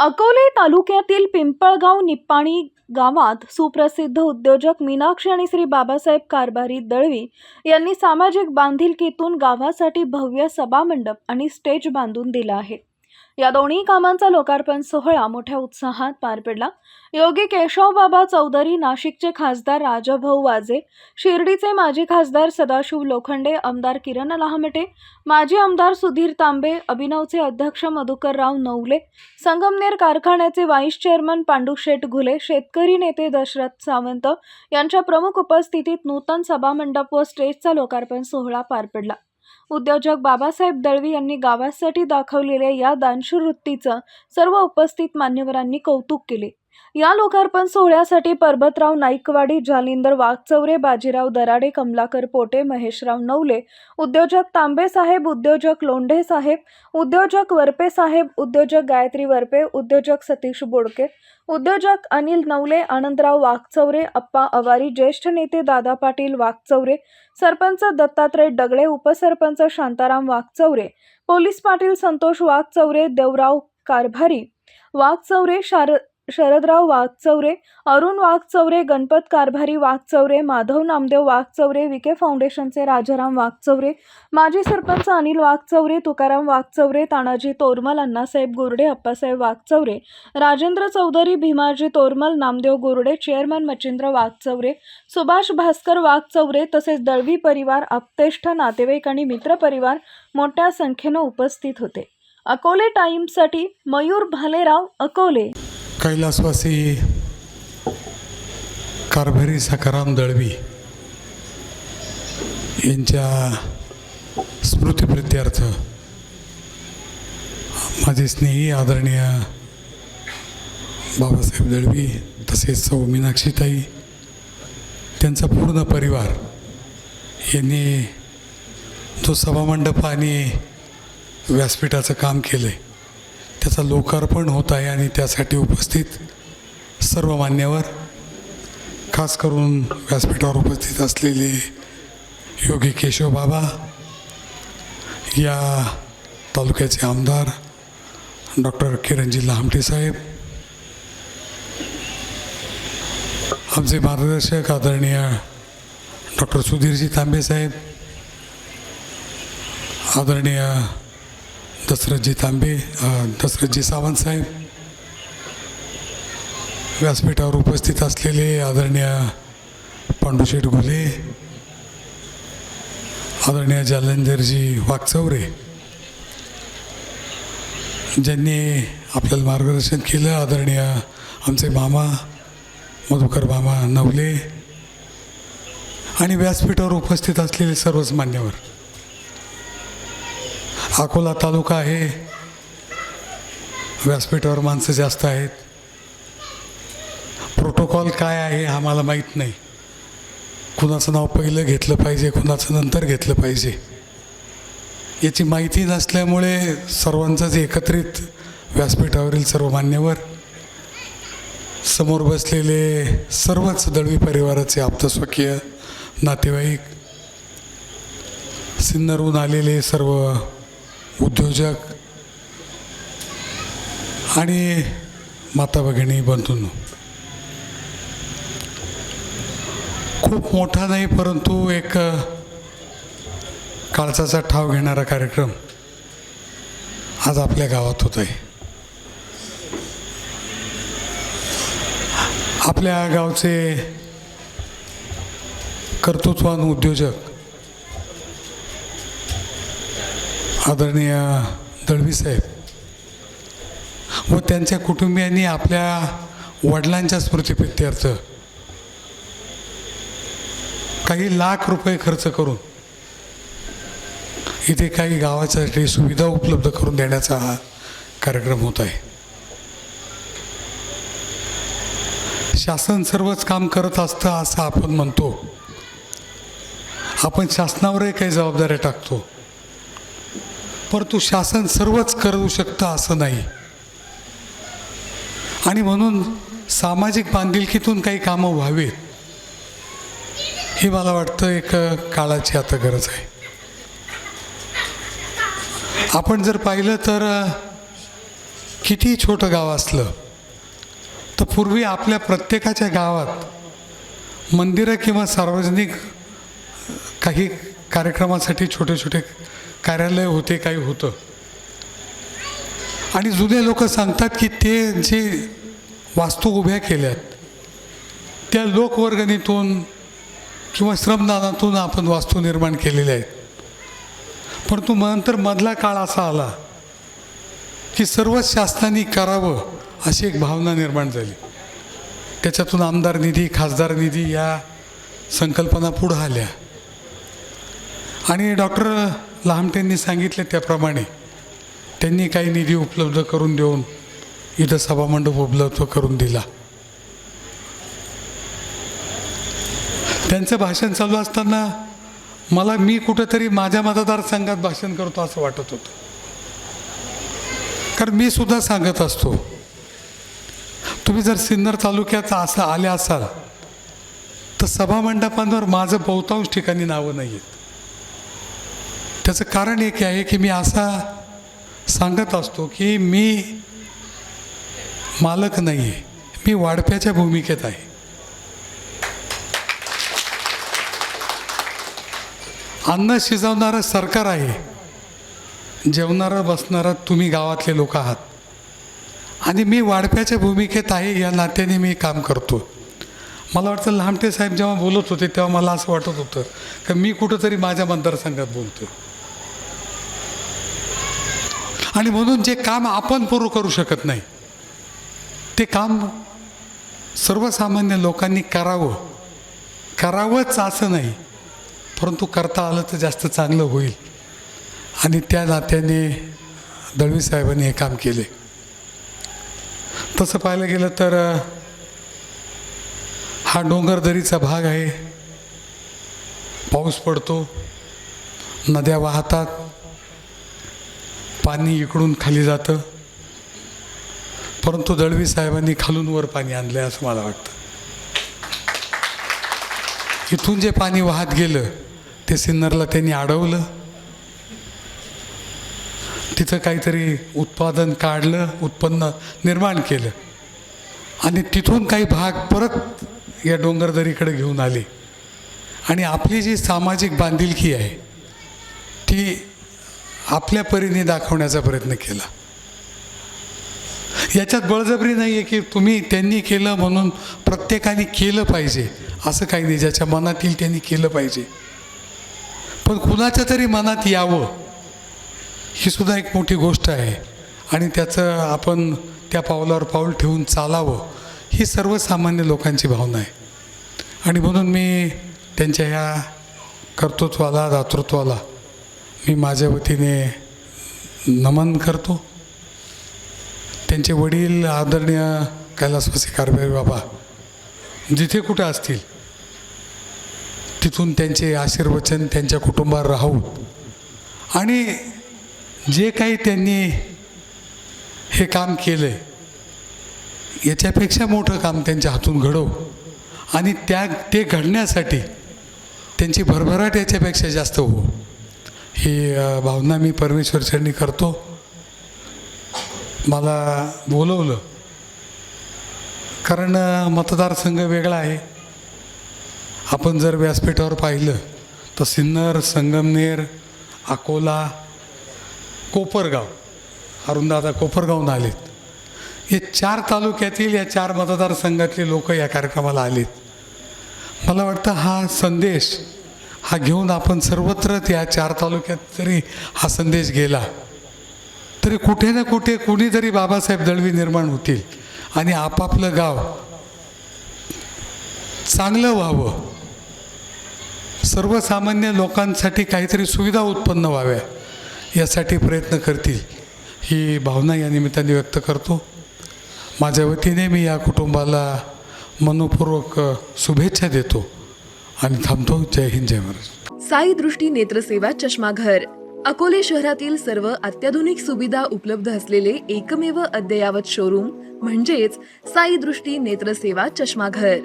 अकोले तालुक्यातील पिंपळगाव निप्पाणी गावात सुप्रसिद्ध उद्योजक मीनाक्षी आणि श्री बाबासाहेब कारभारी दळवी यांनी सामाजिक बांधिलकीतून गावासाठी भव्य सभामंडप आणि स्टेज बांधून दिला आहे. या दोन्ही कामांचा लोकार्पण सोहळा मोठ्या उत्साहात पार पडला. योगी केशवबाबा चौधरी नाशिकचे खासदार राजभाऊ वाजे शिर्डीचे माजी खासदार सदाशिव लोखंडे आमदार किरण लहामटे माजी आमदार सुधीर तांबे अभिनवचे अध्यक्ष मधुकरराव नवले संगमनेर कारखान्याचे व्हाईस चेअरमन पांडुशेठ घुले शेतकरी नेते दशरथ सावंत यांच्या प्रमुख उपस्थितीत नूतन सभामंडप व स्टेजचा लोकार्पण सोहळा पार पडला. उद्योजक बाबासाहेब दळवी यांनी गावासाठी दाखवलेल्या या दानशूर वृत्तीचं सर्व उपस्थित मान्यवरांनी कौतुक केले. या लोकार्पण सोहळ्यासाठी परबतराव नाईकवाडी जालिंदर वाघचौरे बाजीराव दराडे कमलाकर पोटे महेशराव नवले उद्योजक तांबे साहेब उद्योजक लोंढे साहेब उद्योजक वरपे साहेब उद्योजक गायत्री वरपे उद्योजक सतीश बोडके उद्योजक अनिल नवले आनंदराव वाघचौरे अप्पा अवारी ज्येष्ठ नेते दादा पाटील वाघचौरे सरपंच दत्तात्रय डगळे उपसरपंच शांताराम वाघचौरे पोलीस पाटील संतोष वाघचौरे देवराव कारभारी वाघचौरे शार शरदराव वाघचौरे अरुण वाघचौरे गणपत कारभारी वाघचौरे माधव नामदेव वाघचौरे विके फाउंडेशनचे राजाराम वाघचौरे माजी सरपंच अनिल वाघचौरे तुकाराम वाघचौरे तानाजी तोरमल अण्णासाहेब गुरडे अप्पासाहेब वाघचौरे राजेंद्र चौधरी भीमाजी तोरमल नामदेव गुरडे चेअरमन मच्छिंद्र वाघचौरे सुभाष भास्कर वाघचौरे तसेच दळवी परिवार अप्तेष्ठ नातेवाईक आणि मित्रपरिवार मोठ्या संख्येनं उपस्थित होते. अकोले टाइम्ससाठी मयूर भालेराव अकोले. कैलासवासी कारभारी सखाराम दळवी यांच्या स्मृतिप्रित्यर्थ माझे स्नेही आदरणीय बाबासाहेब दळवी तसेच सौ मीनाक्षीताई त्यांचा पूर्ण परिवार यांनी जो सभामंडप आणि व्यासपीठाचं काम केलं आहे त्याचं लोकार्पण होत आहे आणि त्यासाठी उपस्थित सर्व मान्यवर खास करून व्यासपीठावर उपस्थित असलेले योगी केशव बाबा या तालुक्याचे आमदार डॉक्टर किरणजी लहामटे साहेब आमचे मार्गदर्शक आदरणीय डॉक्टर सुधीरजी तांबे साहेब आदरणीय दशरथजी तांबे अ, दशरथजी सावंत साहेब. व्यासपीठावर उपस्थित असलेले आदरणीय पांडुशेठ घुले आदरणीय जालंधरजी वाघचौरे ज्यांनी आपल्याला मार्गदर्शन केलं आदरणीय आमचे मामा मधुकर मामा नवले आणि व्यासपीठावर उपस्थित असलेले सर्वच मान्यवर. अकोला तालुका आहे. व्यासपीठावर माणसं जास्त आहेत. प्रोटोकॉल काय आहे हा मला माहीत नाही. कुणाचं नाव पहिलं घेतलं पाहिजे कुणाचं नंतर घेतलं पाहिजे. याची माहिती नसल्यामुळे सर्वांचंच एकत्रित व्यासपीठावरील सर्व मान्यवर समोर बसलेले सर्वच दळवी परिवाराचे आप्तस्वकीय नातेवाईक सिन्नरहून आलेले सर्व उद्योजक आणि माता भगिनी बंधून. खूप मोठा नाही परंतु एक काळजाचा ठाव घेणारा कार्यक्रम आज आपल्या गावात होत आहे आपल्या गावचे कर्तृत्वान उद्योजक आदरणीय दळवी साहेब व त्यांच्या कुटुंबियांनी आपल्या वडिलांच्या स्मृतिप्रित्यर्थ काही लाख रुपये खर्च करून इथे काही गावासाठी सुविधा उपलब्ध करून देण्याचा हा कार्यक्रम होत आहे. शासन सर्वच काम करत असतं असं आपण म्हणतो. आपण शासनावरही काही जबाबदाऱ्या टाकतो. परंतु शासन सर्वच करू शकतं असं नाही. आणि म्हणून सामाजिक बांधिलकीतून काही कामं व्हावीत. ही मला वाटतं एक काळाची आता गरज आहे. आपण जर पाहिलं तर कितीही छोटं गाव असलं तर पूर्वी आपल्या प्रत्येकाच्या गावात मंदिरं किंवा सार्वजनिक काही कार्यक्रमासाठी छोटे छोटे कार्यालय होते काही होतं. आणि जुने लोक सांगतात की ते जे वास्तू उभ्या केल्यात त्या लोकवर्गणीतून किंवा श्रमदानातून आपण वास्तू निर्माण केलेल्या आहेत. परंतु नंतर मधला काळ असा आला की सर्वच शासनाने करावं अशी एक भावना निर्माण झाली. त्याच्यातून आमदार निधी खासदार निधी या संकल्पना पुढं आल्या. आणि डॉक्टर लहामटेंनी सांगितले त्याप्रमाणे. त्यांनी काही निधी उपलब्ध करून देऊन इथं सभामंडप उपलब्ध करून दिला. त्यांचं भाषण चालू असताना मला मी कुठंतरी माझ्या मतदारसंघात भाषण करतो असं वाटत होतं. कारण मी सुद्धा सांगत असतो तुम्ही जर सिन्नर तालुक्यात असं आले असाल तर सभामंडपांवर माझं बहुतांश ठिकाणी नावं नाही आहेत त्याचं कारण एक आहे की मी असा सांगत असतो की मी मालक नाही आहे. मी वाढप्याच्या भूमिकेत आहे. अन्न शिजवणारं सरकार आहे. जेवणारं बसणारं तुम्ही गावातले लोक आहात. आणि मी वाढप्याच्या भूमिकेत आहे या नात्याने मी काम करतो. मला वाटतं लहामटे साहेब जेव्हा बोलत होते तेव्हा मला असं वाटत होतं की मी कुठंतरी माझ्या मतदारसंघात बोलतो आणि म्हणून जे काम आपण पूर्ण करू शकत नाही ते काम सर्वसामान्य लोकांनी करावं. करावंच असं नाही परंतु करता आलं तर जास्त चांगलं होईल. आणि त्या नात्याने दळवी साहेबांनी हे काम केले. तसं पाहायला गेलं तर हा डोंगरदरीचा भाग आहे. पाऊस पडतो नद्या वाहतात. पाणी इकडून खाली जातं. परंतु दळवी साहेबांनी खालून वर पाणी आणलं आहे असं मला वाटतं. इथून जे पाणी वाहत गेलं ते सिन्नरला त्यांनी अडवलं. तिथं काहीतरी उत्पादन काढलं उत्पन्न निर्माण केलं. आणि तिथून काही भाग परत या डोंगरदरीकडे घेऊन आले. आणि आपली जी सामाजिक बांधिलकी आहे ती आपल्या परीने दाखवण्याचा प्रयत्न केला. याच्यात बळजबरी नाही आहे की तुम्ही त्यांनी केलं म्हणून प्रत्येकाने केलं पाहिजे. असं काही नाही. ज्याच्या मनात येईल त्यांनी केलं पाहिजे. पण कुणाच्या तरी मनात यावं ही सुद्धा एक मोठी गोष्ट आहे. आणि त्याचं आपण त्या पावलावर पाऊल ठेवून चालावं ही सर्वसामान्य लोकांची भावना आहे. आणि म्हणून मी त्यांच्या ह्या कर्तृत्वाला दातृत्वाला मी माझ्या वतीने नमन करतो. त्यांचे वडील आदरणीय कैलासवासी कारभारी बाबा जिथे कुठं असतील तिथून त्यांचे आशीर्वचन त्यांच्या कुटुंबावर राहू. आणि जे काही त्यांनी हे काम केलं आहे याच्यापेक्षा मोठं काम त्यांच्या हातून घडव. आणि त्या ते घडण्यासाठी त्यांची भरभराट याच्यापेक्षा जास्त हो ही भावना मी परमेश्वरचरणी करतो. मला बोलवलं. कारण मतदारसंघ वेगळा आहे. आपण जर व्यासपीठावर पाहिलं तर सिन्नर संगमनेर अकोला कोपरगाव अरुणदादा कोपरगावून आलेत. हे चार तालुक्यातील या चार मतदारसंघातले लोक या कार्यक्रमाला आलेत. मला वाटतं हा संदेश हा घेऊन आपण सर्वत्र या चार तालुक्यात जरी हा संदेश गेला. तरी कुठे ना कुठे कुणीतरी बाबासाहेब दळवी निर्माण होतील आणि आपापलं गाव चांगलं व्हावं. सर्वसामान्य लोकांसाठी काहीतरी सुविधा उत्पन्न व्हाव्या यासाठी प्रयत्न करतील ही भावना या निमित्ताने व्यक्त करतो. माझ्या वतीने मी या कुटुंबाला मनपूर्वक शुभेच्छा देतो. आणि थांबतो. जय हिंद जय महाराज. साई दृष्टी नेत्रसेवा चष्माघर. अकोले शहरातील सर्व अत्याधुनिक सुविधा उपलब्ध असलेले एकमेव अद्ययावत शोरूम म्हणजेच साई दृष्टी नेत्रसेवा चष्माघर.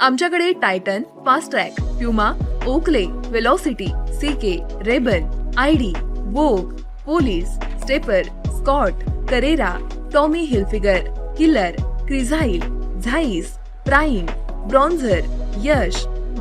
आमच्याकडे Titan Fastrack Puma Oakley Velocity CK Ray Ban ID Vogue Police Stepper Scott Carrera Tommy Hilfiger Killer Crizal Zeiss Prime Bronzer Yash